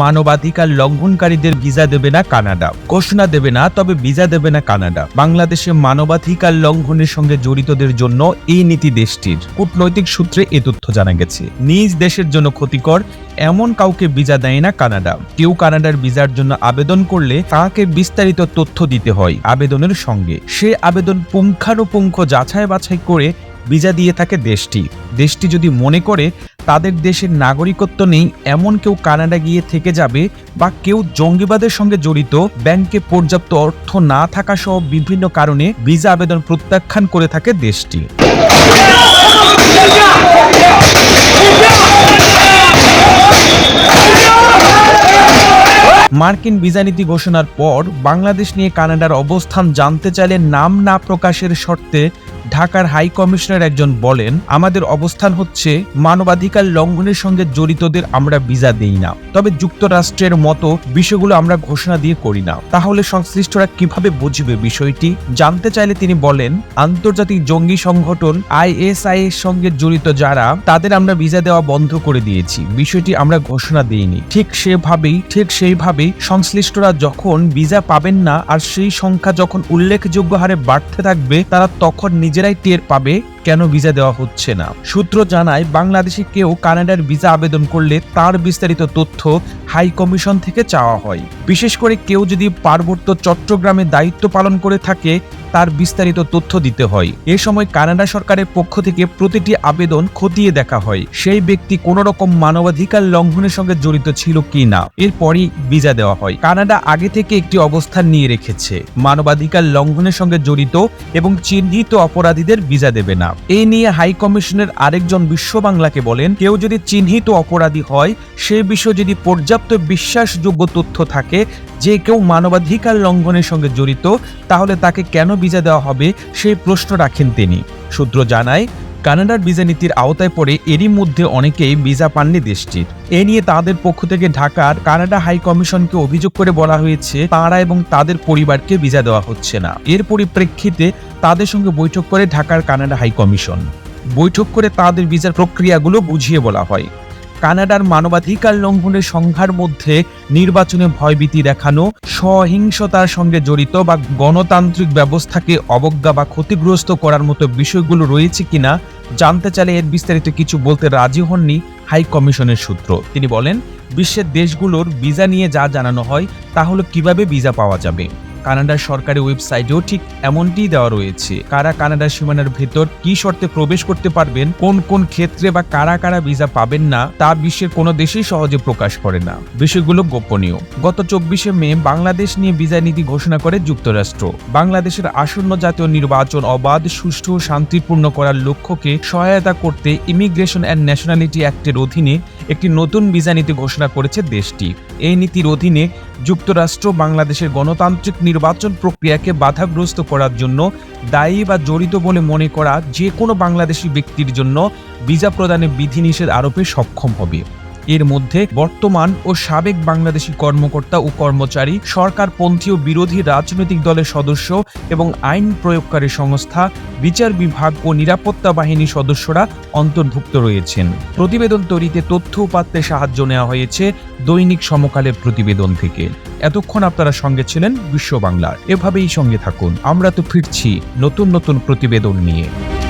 মানবাধিকার লঙ্ঘনকারীদের ভিসা দেবে না কানাডা। ঘোষণা দেবে না, তবে ভিসা দেবে না কানাডা। বাংলাদেশে মানবাধিকার লঙ্ঘনের সঙ্গে জড়িতদের জন্য এই নীতি দেশটির। কূটনৈতিক সূত্রে এ তথ্য জানা গেছে। নিজ দেশের জন্য ক্ষতিকর, এমন কাউকে ভিসা দেয় না কানাডা। কেউ কানাডার ভিসার জন্য আবেদন করলে তাকে বিস্তারিত তথ্য দিতে হয় আবেদনের সঙ্গে। সে আবেদন পুঙ্খানুপুঙ্খ যাচাই বাছাই করে ভিসা দিয়ে থাকে দেশটি। দেশটি যদি মনে করে, তাদের দেশের নাগরিকত্ব নেই, এমন কেউ কানাডা গিয়ে থেকে যাবে বা কেউ জঙ্গিবাদের সঙ্গে জড়িত, ব্যাংকে পর্যাপ্ত অর্থ না থাকা সহ বিভিন্ন কারণে ভিসা আবেদন প্রত্যাখ্যান করে থাকে দেশটি। মার্কিন ভিসা নীতি ঘোষণার পর বাংলাদেশ নিয়ে কানাডার অবস্থান জানতে চাইলে নাম না প্রকাশের শর্তে ঢাকার হাই কমিশনার একজন বলেন, আমাদের অবস্থান হচ্ছে, মানবাধিকার লঙ্ঘনের সঙ্গে জড়িতদের আমরা ভিসা দেই না। তবে যুক্তরাষ্ট্রের মতো বিষয়গুলো আমরা ঘোষণা দিয়ে করি না। তাহলে সংশ্লিষ্টরা কীভাবে বুঝবে বিষয়টি? জানতে চাইলে তিনি বলেন, আন্তর্জাতিক জঙ্গি সংগঠন আইএসআই এর সঙ্গে জড়িত যারা, তাদের আমরা ভিসা দেওয়া বন্ধ করে দিয়েছি। বিষয়টি আমরা ঘোষণা দিইনি। ঠিক সেভাবেই, ঠিক সেইভাবেই সংশ্লিষ্টরা যখন ভিসা পাবেন না, আর সেই সংখ্যা যখন উল্লেখযোগ্য হারে বাড়তে থাকবে, তারা তখন নিজেরাই টের পাবে কেন ভিসা দেওয়া হচ্ছে না? সূত্র জানায়, বাংলাদেশে কেউ কানাডার ভিসা আবেদন করলে তার বিস্তারিত তথ্য হাই কমিশন থেকে চাওয়া হয়। বিশেষ করে কেউ যদি পার্বত্য চট্টগ্রামে দায়িত্ব পালন করে থাকে, তার বিস্তারিত তথ্য দিতে হয়। এ সময় কানাডা সরকারের পক্ষ থেকে প্রতিটি আবেদন খতিয়ে দেখা হয়, সেই ব্যক্তি কোন রকম মানবাধিকার লঙ্ঘনের সঙ্গে জড়িত ছিল কি না, এরপরই ভিসা দেওয়া হয়। কানাডা আগে থেকে একটি অবস্থান নিয়ে রেখেছে। মানবাধিকার লঙ্ঘনের সঙ্গে জড়িত এবং চিহ্নিত অপরাধীদের ভিসা দেবে না। এই নিয়ে হাই কমিশনের আরেকজন বিশ্ব বাংলাকে বলেন, কেউ যদি চিহ্নিত অপরাধী হয়, সে বিষয়ে যদি পর্যাপ্ত বিশ্বাসযোগ্য তথ্য থাকে, যে কেউ মানবাধিকার লঙ্ঘনের সঙ্গে জড়িত, তাহলে তাকে কেন ভিসা দেওয়া হবে, সেই প্রশ্ন রাখেন তিনি। সূত্র জানায়, কানাডার ভিসা নীতির আওতায় পড়ে এরই মধ্যে অনেকেই ভিসা পাননি দেশটির। এ নিয়ে তাদের পক্ষ থেকে ঢাকার কানাডা হাই কমিশনকে অভিযোগ করে বলা হয়েছে, তারা এবং তাদের পরিবারকে ভিসা দেওয়া হচ্ছে না। এর পরিপ্রেক্ষিতে তাদের সঙ্গে বৈঠক করে ঢাকার কানাডা হাই কমিশন। বৈঠক করে তাদের ভিসার প্রক্রিয়াগুলো বুঝিয়ে বলা হয়। কানাডার মানবাধিকার লঙ্ঘনের সংখ্যার মধ্যে নির্বাচনে ভয়ভীতি দেখানো, সহিংসতার সঙ্গে জড়িত বা গণতান্ত্রিক ব্যবস্থাকে অবজ্ঞা বা ক্ষতিগ্রস্ত করার মতো বিষয়গুলো রয়েছে কিনা জানতে চাইলে এর বিস্তারিত কিছু বলতে রাজি হননি হাই কমিশনের সূত্র। তিনি বলেন, বিশ্বের দেশগুলোর ভিসা নিয়ে যা জানানো হয়, তা হলো কীভাবে ভিসা পাওয়া যাবে। কানাডার সরকারি ওয়েবসাইটেও ঠিক এমনটিই দেওয়া রয়েছে। কারা কানাডার সীমানার ভেতর কি শর্তে প্রবেশ করতে পারবেন, কোন কোন ক্ষেত্রে বা কারা কারা ভিসা পাবেন না, তা বিশ্বের কোনো দেশেই সহজে প্রকাশ করে না। বিষয়গুলো গোপনীয়। গত চব্বিশে মে বাংলাদেশ নিয়ে ভিসা নীতি ঘোষণা করে যুক্তরাষ্ট্র। বাংলাদেশের আসন্ন জাতীয় নির্বাচন অবাধ, সুষ্ঠু ও শান্তিপূর্ণ করার লক্ষ্যকে সহায়তা করতে ইমিগ্রেশন অ্যান্ড ন্যাশনালিটি অ্যাক্টের অধীনে একটি নতুন ভিসা নীতি ঘোষণা করেছে দেশটি। এই নীতির অধীনে যুক্তরাষ্ট্র বাংলাদেশের গণতান্ত্রিক নির্বাচন প্রক্রিয়াকে বাধাগ্রস্ত করার জন্য দায়ী বা জড়িত বলে মনে করা যে কোনো বাংলাদেশি ব্যক্তির জন্য ভিসা প্রদানে বিধিনিষেধ আরোপে সক্ষম হবে। এর মধ্যে বর্তমান ও সাবেক বাংলাদেশি কর্মকর্তা ও কর্মচারী, সরকারপন্থী ও বিরোধী রাজনৈতিক দলের সদস্য এবং আইন প্রয়োগকারী সংস্থা, বিচার বিভাগ ও নিরাপত্তা বাহিনী সদস্যরা অন্তর্ভুক্ত রয়েছেন। প্রতিবেদন তৈরিতে তথ্য উপাত্তে সাহায্য নেওয়া হয়েছে দৈনিক সমকালের প্রতিবেদন থেকে। এতক্ষণ আপনারা সঙ্গে ছিলেন বিশ্ব বাংলার। এভাবেই সঙ্গে থাকুন। আমরা তো ফিরছি নতুন নতুন প্রতিবেদন নিয়ে।